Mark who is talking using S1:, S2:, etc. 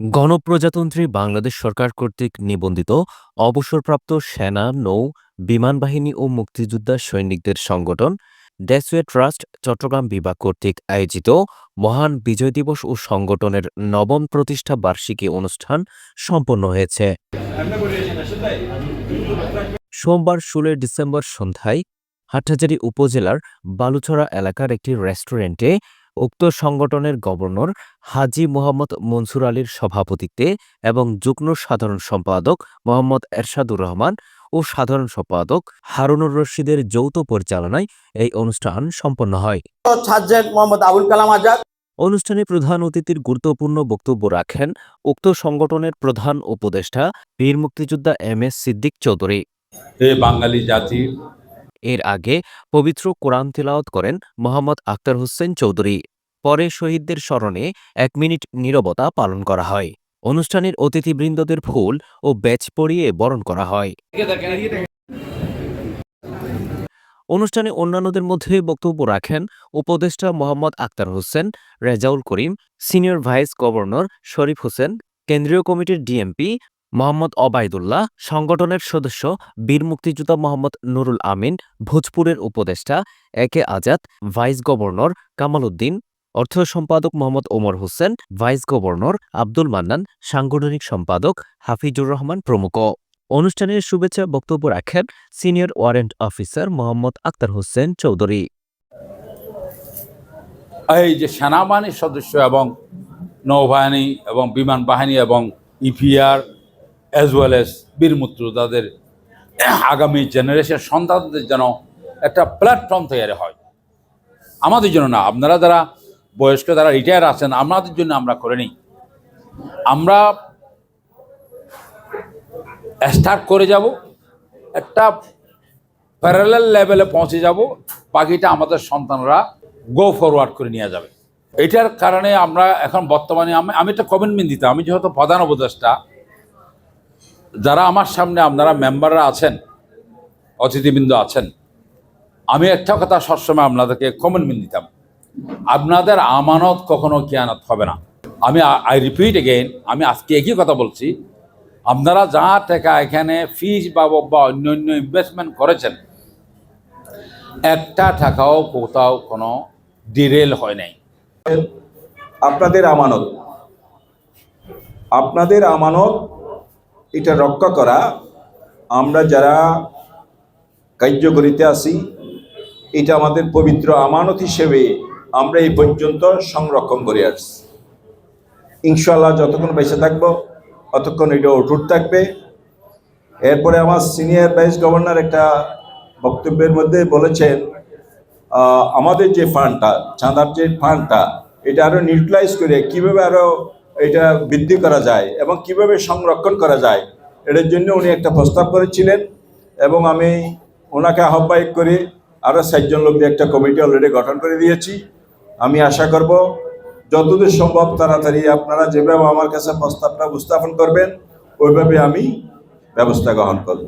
S1: গণপ্রজাতন্ত্রী বাংলাদেশ সরকার কর্তৃক নিবন্ধিত অবসরপ্রাপ্ত সেনা, নৌ বিমান বাহিনী ও মুক্তিযোদ্ধা সৈনিকদের সংগঠন ডেসওয়ে ট্রাস্ট চট্টগ্রাম বিভাগ কর্তৃক আয়োজিত মহান বিজয় দিবস ও সংগঠনের নবম প্রতিষ্ঠা বার্ষিকী অনুষ্ঠান সম্পন্ন হয়েছে। সোমবার ষোলো ডিসেম্বর সন্ধ্যায় হাটহাজারী উপজেলার বালুছড়া এলাকার একটি রেস্টুরেন্টে উক্ত সংগঠনের গভর্নর হাজী মোহাম্মদ মনসুর আলীর সভাপতিত্বে এবং যুগ্ম সাধারণ সম্পাদক মোহাম্মদ এরশাদুর রহমান ও সাধারণ সম্পাদক হারুনুর রশিদের যৌথ পরিচালনায় এই অনুষ্ঠান সম্পন্ন হয়।
S2: মোহাম্মদ আবুল কালাম আজাদ।
S1: অনুষ্ঠানে প্রধান অতিথির গুরুত্বপূর্ণ বক্তব্য রাখেন উক্ত সংগঠনের প্রধান উপদেষ্টা বীর মুক্তিযোদ্ধা এম এস সিদ্দিক চৌধুরী।
S3: বাঙালি জাতি
S1: এর আগে পবিত্র কোরআন তিলাওয়াত করেন মোহাম্মদ আক্তার হোসেন চৌধুরী। পরে শহীদদের স্মরণে এক মিনিট নীরবতা পালন করা হয়। অনুষ্ঠানের অতিথিবৃন্দদের ফুল ও ব্যাচ পরিয়ে বরণ করা হয়। অনুষ্ঠানে অন্যান্যদের মধ্যে বক্তব্য রাখেন উপদেষ্টা Mohammad Akhtar Hossain, Rezaul Karim, senior vice governor Sharif Hossain, কেন্দ্রীয় কমিটির ডিএমপি মোহাম্মদ অবায়দুল্লাহ সংগঠনের সদস্য বীর মুক্তিযোদ্ধা মোহাম্মদ নুরুল আমিন, ভোজপুরের উপদেষ্টা A K Azad, vice governor Kamal Uddin, অর্থ সম্পাদক মোহাম্মদ ওমর হোসেন, ভাইস গভর্নর আব্দুল মান্নান, সাংগঠনিক সম্পাদক হাফিজুর রহমান প্রমুখ। অনুষ্ঠানের শুভেচ্ছা বক্তব্য রাখেন senior warrant officer Mohammad Akhtar Hossain Chowdhury.
S3: এই যে সেনাবাহিনীর সদস্য এবং নৌবাহিনী এবং বিমান বাহিনী এবং ইপিআর অ্যাজ ওয়েল এস বীরমূত্র তাদের আগামী জেনারেশন সন্তানদের যেন একটা প্ল্যাটফর্ম তৈরি হয়। আমাদের জন্য না, আপনারা যারা বয়স্ক, যারা রিটায়ার আছেন, আমাদের জন্য আমরা করে নিই। আমরা স্টার্ট করে যাব, একটা প্যারালাল লেভেলে পৌঁছে যাব, বাকিটা আমাদের সন্তানরা গো ফরওয়ার্ড করে নিয়ে যাবে। এটার কারণে আমরা এখন বর্তমানে আমি আমি একটা কমিটমেন্ট দিতাম, আমি যেহেতু প্রধান উপদেষ্টা যারা আমার সামনে আপনারা মেম্বাররা আছেন, অতিথিবৃন্দ আছেন, আমি একটা কথা সবসময় আপনাদেরকে কমিটমেন্ট দিতাম। আপনাদের আমানত কখনো কেয়ানত হবে না। আমি আই রিপিট এগেইন আমি আজকে একই কথা বলছি, আপনারা যা টাকা এখানে ফিজ বা বা অন্য অন্য ইনভেস্টমেন্ট করেছেন, একটা টাকাও কোথাও কোনো ডিরেল হয় নাই।
S4: আপনাদের আমানত আপনাদের আমানত এটা রক্ষা করা, আমরা যারা কার্য করিতে আসি এটা আমাদের পবিত্র আমানত হিসেবে আমরা এই পর্যন্ত সংরক্ষণ করে আসছি। ইনশাল্লাহ যতক্ষণ বেঁচে থাকব, ততক্ষণ এটা অটুট থাকবে। এরপরে আমার সিনিয়র ভাইস গভর্নর একটা বক্তব্যের মধ্যে বলেছেন আমাদের যে ফান্ডটা, চাঁদার যে ফান্ডটা, এটা আরও নিউট্রালাইজ করে কীভাবে আরও এটা বৃদ্ধি করা যায় এবং কীভাবে সংরক্ষণ করা যায়, এটার জন্য উনি একটা প্রস্তাব করেছিলেন এবং আমি ওনাকে আহ্বায়ক করে আরও লোক দিয়ে একটা কমিটি অলরেডি গঠন করে দিয়েছি। আমি আশা করব যতদূর সম্ভব তাড়াতাড়ি আপনারা যেভাবে আমার কাছে প্রস্তাবটা উপস্থাপন করবেন, ওইভাবে আমি ব্যবস্থা গ্রহণ করব।